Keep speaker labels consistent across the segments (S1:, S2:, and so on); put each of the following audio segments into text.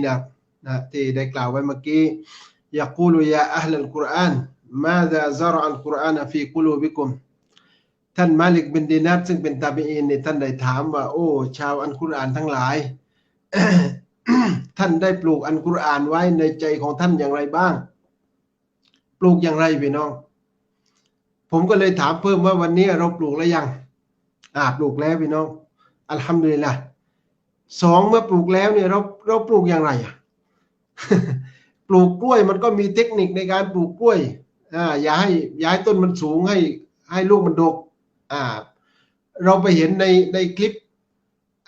S1: นะนะที่ได้กล่าวไว้เมื่อกี้ยากูลุยาอัลลกุรอานมาซาซารอัลกุรอานฟีกุลูบิกุมท่านมาลิกบินดีนัทซึ่งเป็นตาบีอินเนี่ท่านได้ถามว่า โอ้ ชาวอัลกุรอานทั้งหลาย ท่านได้ปลูกอัลกุรอานไว้ในใจของท่านอย่างไรบ้าง ปลูกอย่างไรพี่น้อง ผมก็เลยถามเพิ่มว่าวันนี้เราปลูกแล้วยัง อ่าปลูกแล้วพี่น้อง อัลฮัมดุลิลละ สองเมื่อปลูกแล้วเนี่ยเราเราปลูกอย่างไรอะปลูกกล้วยมันก็มีเทคนิคในการปลูกกล้วยอ่าอย่าให้ย้ายต้นมันสูงให้ให้ลูกมันดกอ่า เราไปเห็นในในคลิป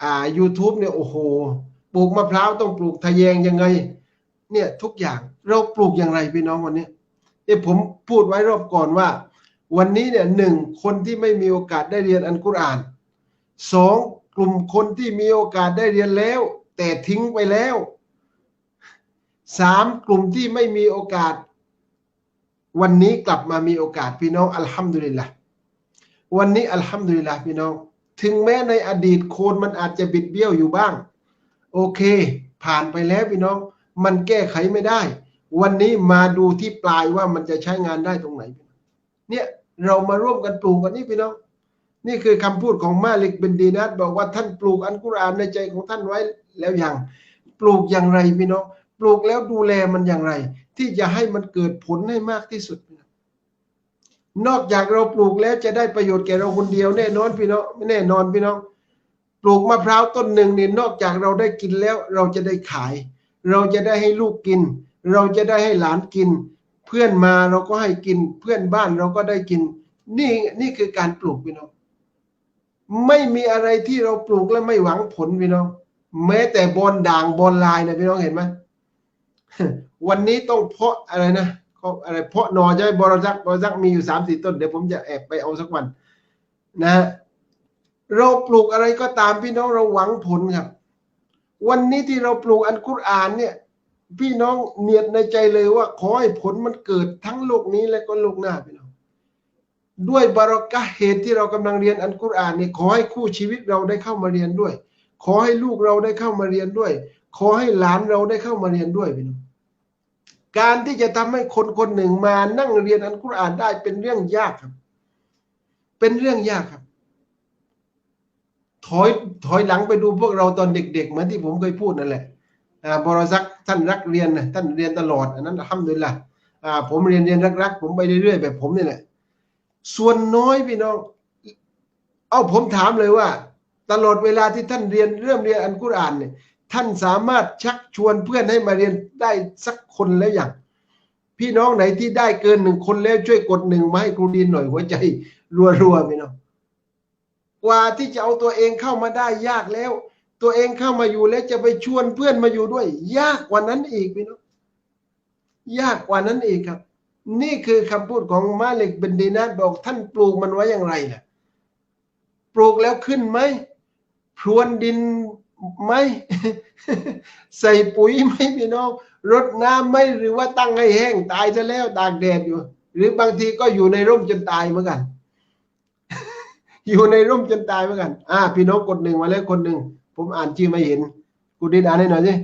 S1: อ่า YouTube เนี่ยโอ้โหปลูกมะพร้าวต้องปลูกทะแยงยังไง เนี่ยทุกอย่างเราปลูกอย่างไรพี่น้องวันนี้เอ้ผมพูดไว้รอบก่อนว่า วันนี้เนี่ยหนึ่งคนที่ไม่มีโอกาสได้เรียนอันกุรอานสอง กลุ่มคนที่มีโอกาสได้เรียนแล้ว แต่ทิ้งไปแล้วสามกลุ่มที่ไม่มีโอกาส วันนี้กลับมามีโอกาสพี่น้องอัลฮัมดุลิลละวันนี้อัลฮัมดุลิลละพี่น้อง ถึงแม้ในอดีตโคนมันอาจจะบิดเบี้ยวอยู่บ้าง โอเค ผ่านไปแล้วพี่น้อง มันแก้ไขไม่ได้ วันนี้มาดูที่ปลายว่ามันจะใช้งานได้ตรงไหน เนี่ยเรามาร่วมกันปลูกกันนี่พี่น้อง นี่คือคำพูดของมาลิกเบนดีนัทบอกว่าท่านปลูกอันกุรอานในใจของท่านไว้แล้วอยังปลูกอย่างไรพี่น้องปลูกแล้วดูแลมันอย่างไร ที่จะให้มันเกิดผลให้มากที่สุด นอกจากเราปลูกแล้วจะได้ประโยชน์แก่เราคนเดียวแน่นอนพี่น้องไม่แน่นอนพี่น้อง ปลูกมะพร้าวต้นหนึ่งเนี่ยนอกจากเราได้กินแล้วเราจะได้ขาย เราจะได้ให้ลูกกิน เราจะได้ให้หลานกิน เพื่อนมาเราก็ให้กินเพื่อนบ้านเราก็ได้กิน นี่นี่คือการปลูกพี่น้อง ไม่มีอะไรที่เราปลูกแล้วไม่หวังผลพี่น้อง แม้แต่บอลด่างบอลลายนะพี่น้องเห็นไหมวันนี้ต้องเพาะอะไรนะเขาอะไรเพาะหนอจะให้บรจักบรจักมีอยู่สามสี่ต้นเดี๋ยวผมจะแอบไปเอาสักวัน นะฮะเราปลูกอะไรก็ตามพี่น้องเราหวังผลครับ วันนี้ที่เราปลูกอันกุรอานเนี่ย พี่น้องเนียดในใจเลยว่าขอให้ผลมันเกิดทั้งโลกนี้และก็โลกหน้าพี่น้อง ด้วยบารอกะเหตุที่เรากำลังเรียนอันกุรอานนี่ขอให้คู่ชีวิตเราได้เข้ามาเรียนด้วย ขอให้ลูกเราได้เข้ามาเรียนด้วย ขอให้หลานเราได้เข้ามาเรียนด้วยพี่น้องการที่จะทำให้คนคนหนึ่งมานั่งเรียนอันกุรอานได้เป็นเรื่องยากครับ เป็นเรื่องยากครับ ถอยถอยหลังไปดูพวกเราตอนเด็ก ๆ เหมือนที่ผมเคยพูดนั่นแหละอ่าบรซักท่านรักเรียนนะท่านเรียนตลอดอันนั้นทำด้วยละอ่าผมเรียนเรียนรักๆผมไปเรื่อยๆแบบผมนี่แหละ ส่วนน้อยพี่น้อง เอาผมถามเลยว่า ตลอดเวลาที่ท่านเรียนเริ่มเรียนอันกุรอานเนี่ยท่านสามารถชักชวนเพื่อนให้มาเรียนได้สักคนแล้วอย่าง พี่น้องไหนที่ได้เกินหนึ่งคนแล้วช่วยกดหนึ่งมาให้ครูดินหน่อยหัวใจรัวๆพี่น้องกว่าที่จะเอาตัวเองเข้ามาได้ยากแล้ว ตัวเองเข้ามาอยู่แล้วจะไปชวนเพื่อนมาอยู่ด้วย ยากกว่านั้นอีกพี่น้องยากกว่านั้นอีกครับ นี่คือคำพูดของมาเลกเบนดีนัทบอกท่านปลูกมันไว้อย่างไรล่ะ ปลูกแล้วขึ้นไหมพรวนดินไหมใส่ปุ๋ยไหมพี่น้องรดน้ำไหมหรือว่าตั้งให้แห้งตายซะแล้วตากแดดอยู่ หรือบางทีก็อยู่ในร่มจนตายเหมือนกัน อยู่ในร่มจนตายเหมือนกัน อ่า พี่น้องกดหนึ่งมาแล้วคนหนึ่งผมอ่านชื่อไม่เห็นกูดินอ่านให้หน่อยสิ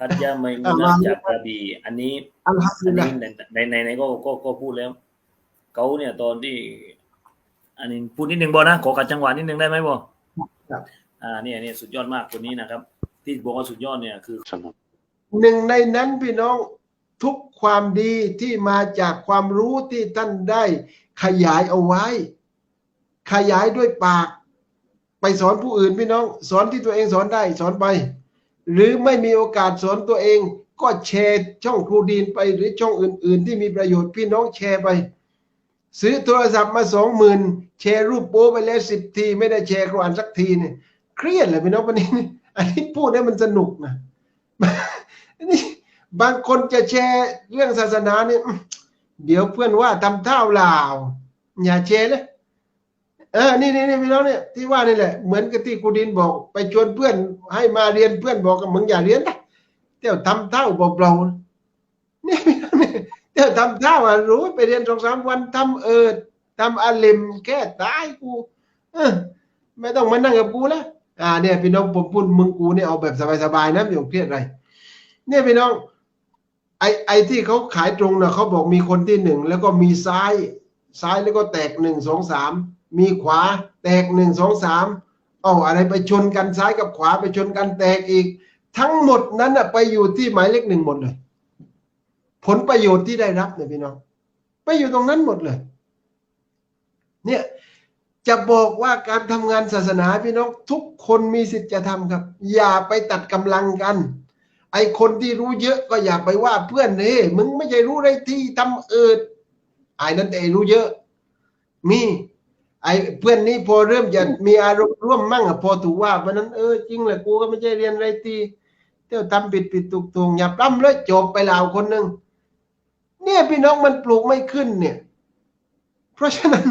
S2: กัจยาไมมุ
S1: อ่า
S2: นะ
S1: มา
S2: จากกระบี่อันนี้
S1: อัลฮัมดุ
S2: อัน
S1: ลิล
S2: นี้
S1: ละ
S2: ในในในก็ก็ก็พูดแล้วเขาเนี่ยตอนที่ อันนี้พูดนิดนึงบอนะขอกัดจังหวะนิดนึงได้ไหมบอ
S1: ครับ
S2: อ่าเนี่ยเนี่ยสุดยอดมากคนนี้นะครับ ที่บอกว่าสุดยอดเนี่ยคือ
S1: หนึ่งในนั้นพี่น้องทุกความดีที่มาจากความรู้ที่ท่านได้ขยายเอาไว้ ขยายด้วยปาก ไปสอนผู้อื่นพี่น้อง สอนที่ตัวเองสอนได้สอนไป หรือไม่มีโอกาสสอนตัวเอง ก็แชร์ช่องครูดีนไปหรือช่องอื่น ๆ ที่มีประโยชน์พี่น้องแชร์ไป ซื้อโทรศัพท์มาสองหมื่นแชร์รูปโป๊ไปแล้วสิบที ไม่ได้แชร์กรานสักทีเนี่ยเครียดเลยพี่น้องวันนี้นี่อันนี้พูดให้มันสนุกนะนี่บางคนจะแชร์เรื่องศาสนาเนี่ยเดี๋ยวเพื่อนว่าทำเท่าลาวอย่าแชร์เลย เออ นี่นี่นี่พี่น้องเนี่ยที่ว่านี่แหละ เหมือนกับที่กูดินบอก ไปชวนเพื่อน ให้มาเรียนเพื่อนบอกกับมึงอย่าเรียนนะเดี๋ยวทำเท่าเปล่าๆนี่พี่น้องเนี่ยเดี๋ยวทำเท่าอะรู้ไปเรียนสองสามวันทำเอิดทำอาลิมแค่ตายกูเออไม่ต้องมานั่งกับกูแล้วอ่าเนี่ยพี่น้องผมพูดมึงกูเนี่ยเอาแบบสบายๆนะไม่ต้องเครียดอะไร เนี่ยพี่น้องไอไอที่เขาขายตรงนะเขาบอกมีคนที่หนึ่งแล้วก็มีซ้าย ซ้ายแล้วก็แตกหนึ่งสองสาม มีขวาแตกหนึ่งสองสามเอาอะไรไปชนกันซ้ายกับขวาไปชนกันแตกอีก ทั้งหมดนั้นน่ะไปอยู่ที่หมายเลขหนึ่งหมดเลย ผลประโยชน์ที่ได้รับเนี่ยพี่น้องไปอยู่ตรงนั้นหมดเลย เนี่ยจะบอกว่าการทำงานศาสนาพี่น้องทุกคนมีสิทธิ์จะทำครับ อย่าไปตัดกำลังกัน ไอคนที่รู้เยอะก็อย่าไปว่าเพื่อนเฮ้มึงไม่ใช่รู้ไรที่ทำเอิดไอ้นั่นแต่รู้เยอะ มี ไอ้เพื่อนนี้พอเริ่มจะมีอารมณ์ร่วมมั่งอะพอถูกว่าเพราะนั้นเออจริงแหละกูก็ไม่ใช่เรียนไรที่เที่ยวทำผิดผิดถูกถูกอย่าปล้ำเลยจบไปล้วคนหนึ่งเนี่ยพี่น้องมันปลูกไม่ขึ้นเนี่ย เพราะฉะนั้น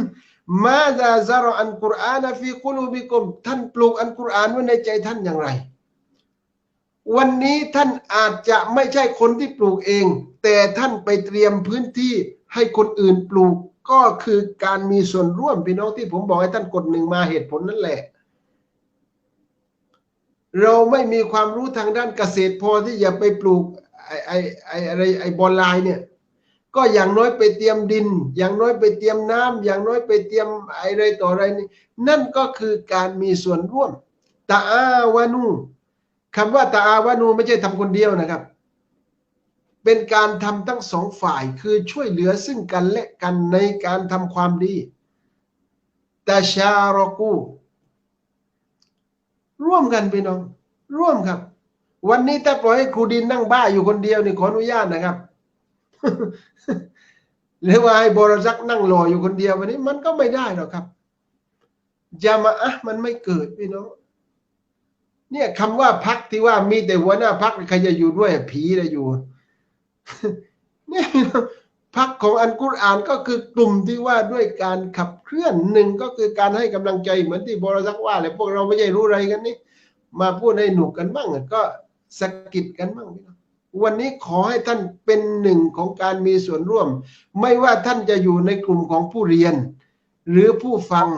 S1: มาดาซารอันกุรอานฟีกุลูบิกุมท่านปลูกอันกุรอานไว้ในใจท่านอย่างไร วันนี้ท่านอาจจะไม่ใช่คนที่ปลูกเอง แต่ท่านไปเตรียมพื้นที่ให้คนอื่นปลูก ก็คือการมีส่วนร่วมพี่น้องที่ผมบอกให้ท่านกดหนึ่งมาเหตุผลนั่นแหละ เราไม่มีความรู้ทางด้านเกษตรพอที่จะไปปลูกไอ้ไอ้ไอ้อะไรไอ้บอลลายเนี่ย ก็อย่างน้อยไปเตรียมดิน อย่างน้อยไปเตรียมน้ำอย่างน้อยไปเตรียมอะไรต่ออะไรนี่นั่นก็คือการมีส่วนร่วมตาอาวานูคำว่าตาอาวานูไม่ใช่ทำคนเดียวนะครับ เป็นการทำทั้งสองฝ่ายคือช่วยเหลือซึ่งกันและกันในการทำความดีตาชารกู ร่วมกันพี่น้อง ร่วมครับ วันนี้ถ้าปล่อยให้ครูดินนั่งบ้าอยู่คนเดียวนี่ขออนุญาตนะครับ หรือว่าให้บรซักนั่งรออยู่คนเดียววันนี้มันก็ไม่ได้หรอกครับยามาอะมันไม่เกิดพี่น้องเนี่ยคำว่าพักที่ว่ามีแต่หัวหน้าพักใครจะอยู่ด้วยผีจะอยู่ นี่ยพักของอันกุรอานก็คือกลุ่มที่ว่าด้วยการขับเคลื่อนหนึ่งก็คือการให้กำลังใจเหมือนที่บรซักว่าเลยพวกเราไม่ใช่รู้อะไรกันนี่มาพูดให้หนุกกันบ้างก็สะกิดกันบ้างพี่น้องวันนี้ขอให้ท่านเป็นหนึ่งของการมีส่วนร่วม ไม่ว่าท่านจะอยู่ในกลุ่มของผู้เรียน หรือผู้ฟัง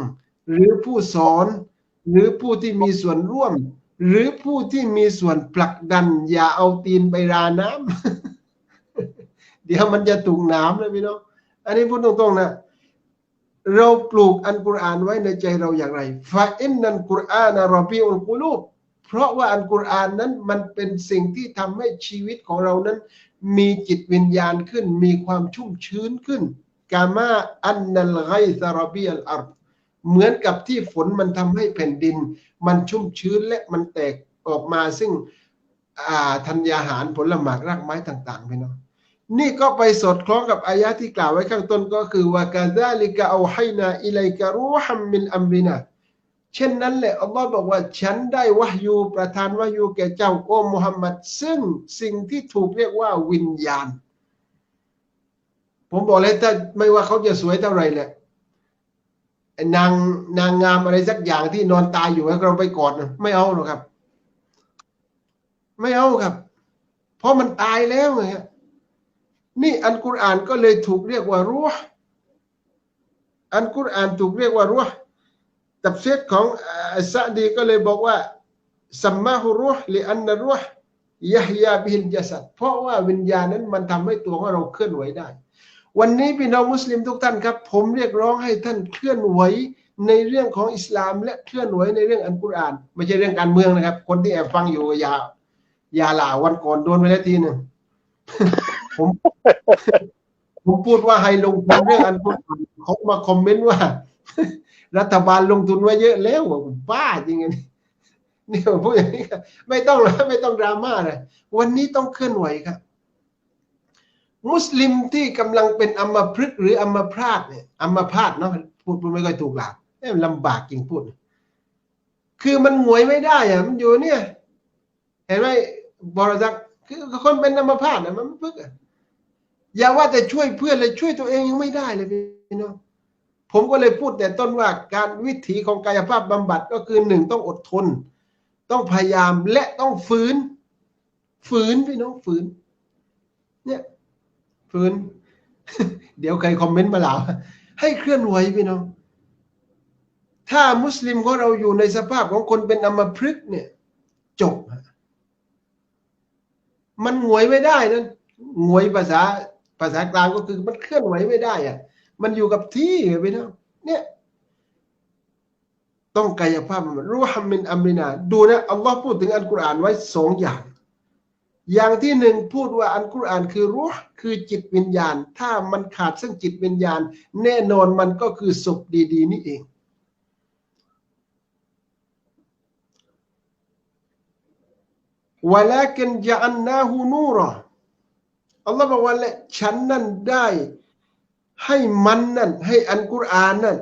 S1: หรือผู้สอน หรือผู้ที่มีส่วนร่วม หรือผู้ที่มีส่วนผลักดัน อย่าเอาตีนไปราน้ำ เดี๋ยวมันจะถูกน้ำเลยพี่น้องอันนี้พูดตรงๆนะเราปลูกอันกุรอานไว้ในใจเราอย่างไรฟาอินนันกุรอานรอบีอุลกุลูบเพราะว่าอันกุรอานนั้นมันเป็นสิ่งที่ทำให้ชีวิตของเรานั้น มีจิตวิญญาณขึ้น มีความชุ่มชื้นขึ้นกามาอันนัลไกซารบีอัลอาร์เหมือนกับที่ฝนมันทำให้แผ่นดิน มันชุ่มชื้นและมันแตกออกมาซึ่งอ่าธัญญาหารผลหมากรากไม้ต่างๆพี่น้อง นี่ก็ไปสอดคล้องกับอายะที่กล่าวไว้ข้างต้นก็คือว่ากาซาลิกะเอาให้นาอิไลกะรูฮัมมินอัมรินาเช่นนั้นแหละอัลลอฮ์บอกว่าฉันได้วะฮยูประทานวะฮยูแก่เจ้าโอ้มุฮัมมัดซึ่งสิ่งที่ถูกเรียกว่าวิญญาณ ผมบอกเลยถ้าไม่ว่าเขาจะสวยเท่าไรแหละนางนางงามอะไรสักอย่างที่นอนตายอยู่ให้เราไปกอดนะไม่เอาหรอกครับ ไม่เอาครับ เพราะมันตายแล้วไงฮะ นี่อันกุรอานก็เลยถูกเรียกว่ารูห์อันกุรอานถูกเรียกว่ารูห์ตับเซตของอัสดีก็เลยบอกว่าสัมมาฮุรุห์ลิอันนรุห์ยะฮยาบิฮิลจัสัดเพราะว่าวิญญาณนั้นมันทำให้ตัวของเราเคลื่อนไหวได้ วันนี้พี่น้องมุสลิมทุกท่านครับ ผมเรียกร้องให้ท่านเคลื่อนไหวในเรื่องของอิสลาม และเคลื่อนไหวในเรื่องอันกุรอาน ไม่ใช่เรื่องการเมืองนะครับ คนที่แอบฟังอยู่อย่าอย่าหล่าวันก่อนโดนไปแล้วทีหนึ่ง ผมผมพูดว่าให้ลงทุนเรื่องอันกุรานเขามาคอมเมนต์ว่า รัฐบาลลงทุนไว้เยอะแล้วว่าบ้าจริงๆนี่นี่ผมพูดอย่างนี้ครับไม่ต้องไม่ต้องดราม่าเลยวันนี้ต้องเคลื่อนไหวครับ มุสลิมที่กำลังเป็นอัมพฤกษ์หรืออัมพาตเนี่ยอัมพาตเนาะพูดไม่ค่อยถูกหลักลำบากจริงพูด คือมันหงวยไม่ได้อะมันอยู่เนี่ย เห็นไหมบรสักคือคนเป็นอัมพาตนะมันพึกอะ อย่าว่าแต่ช่วยเพื่อนเลยช่วยตัวเองยังไม่ได้เลยพี่น้องผมก็เลยพูดแต่ต้นว่าการวิถีของกายภาพบำบัดก็คือหนึ่งต้องอดทน ต้องพยายามและต้องฝืน ฝืนพี่น้องฝืน เนี่ยฝืน เดี๋ยวใครคอมเมนต์มาหลาให้เคลื่อนไหวพี่น้อง ถ้ามุสลิมของเราอยู่ในสภาพของคนเป็นอัมพฤกษ์เนี่ย จบฮะมันหงวยไม่ได้นะหงวยภาษา ภาษากลางก็คือมันเคลื่อนไหวไม่ได้อะมันอยู่กับที่ไปนะเนี่ย ต้องกายภาพมันรู้ฮัมมินอัมรินา ดูนะอัลลอฮ์พูดถึงอัลกุรอานไว้สองอย่าง อย่างที่หนึ่งพูดว่าอัลกุรอานคือรู้คือจิตวิญญาณ ถ้ามันขาดซึ่งจิตวิญญาณ แน่นอนมันก็คือศพดี ๆ นี่เองวะลากินจะ อัลลอฮ์บอกว่าและฉันนั้นได้ให้มันนั่น ให้อันกุรอานนั่น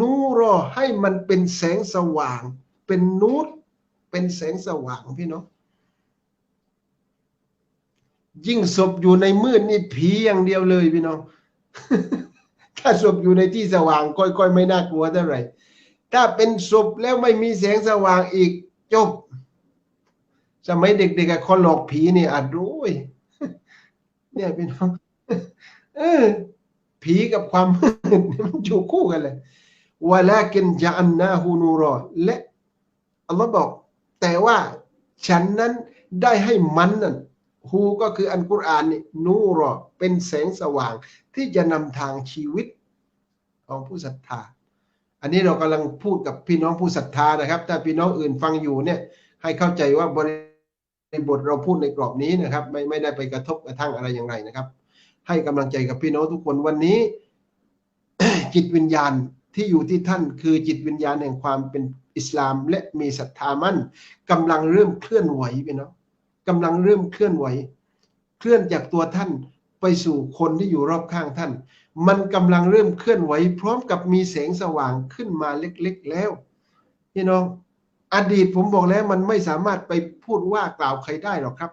S1: นูรอให้มันเป็นแสงสว่าง เป็นนูรเป็นแสงสว่างพี่น้องยิ่งศพอยู่ในมืดนี่ผีอย่างเดียวเลยพี่น้อง ถ้าศพอยู่ในที่สว่างค่อยๆไม่น่ากลัวเท่าไหร่ถ้าเป็นศพแล้วไม่มีแสงสว่างอีกจบสมัยเด็กๆคนหลอกผีนี่อาจรู้ เนี่ยพี่น้องเออผีกับความมืดมันอยู่คู่กันเลยวลากินจะอันนาฮูนูรอและอัลลอฮ์บอก แต่ว่าฉันนั้นได้ให้มันนั่นฮูก็คืออันกุรอานนี่นูรอเป็นแสงสว่าง ที่จะนำทางชีวิตของผู้ศรัทธา อันนี้เรากำลังพูดกับพี่น้องผู้ศรัทธานะครับถ้าพี่น้องอื่นฟังอยู่เนี่ย ให้เข้าใจว่าบริ บทเราพูดในกรอบนี้นะครับ ไม่ไม่ได้ไปกระทบกระทั่งอะไรอย่างไรนะครับ ให้กำลังใจกับพี่น้องทุกคนวันนี้ จิตวิญญาณที่อยู่ที่ท่านคือจิตวิญญาณแห่งความเป็นอิสลามและมีศรัทธามั่นกำลังเริ่มเคลื่อนไหวพี่น้องกำลังเริ่มเคลื่อนไหว เคลื่อนจากตัวท่านไปสู่คนที่อยู่รอบข้างท่าน มันกำลังเริ่มเคลื่อนไหว พร้อมกับมีแสงสว่างขึ้นมาเล็ก ๆ แล้วพี่น้อง อดีตผมบอกแล้วมันไม่สามารถไปพูดว่ากล่าวใครได้หรอกครับ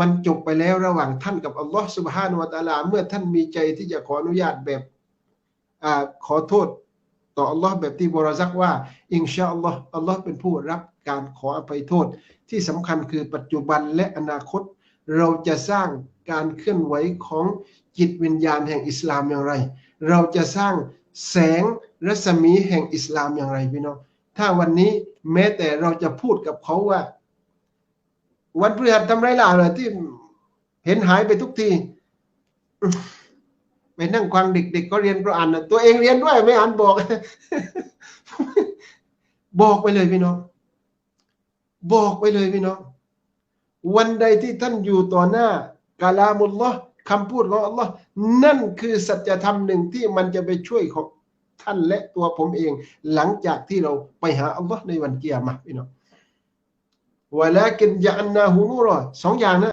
S1: มันจบไปแล้วระหว่างท่านกับอัลลอฮ์สุบฮานวะตะอาลา เมื่อท่านมีใจที่จะขออนุญาตแบบอขอโทษต่ออัลลอฮ์แบบที่บรซักว่า อินชาอัลลอฮ์อัลลอฮ์เป็นผู้รับการขออภัยโทษ ที่สำคัญคือปัจจุบันและอนาคต เราจะสร้างการเคลื่อนไหวของจิตวิญญาณแห่งอิสลามอย่างไร เราจะสร้างแสงรัศมีแห่งอิสลามอย่างไรพี่น้อง ถ้าวันนี้แม้แต่เราจะพูดกับเขาว่า วันพฤหัสทำไรล่ะเลยที่เห็นหายไปทุกทีไปนั่งฟังเด็กๆก็เรียนก็อ่านนะตัวเองเรียนด้วยไม่อ่านบอก บอกไปเลยพี่น้อง บอกไปเลยพี่น้อง วันใดที่ท่านอยู่ต่อหน้ากาลามุลลอฮ์คำพูดของอัลลอฮ์นั่นคือสัจธรรมหนึ่งที่มันจะไปช่วยของ ท่านและตัวผมเอง หลังจากที่เราไปหาอัลลอฮ์ในวันเกียรมาพี่น้องวะลากินยาอันนาหูนูรอสองอย่างนะ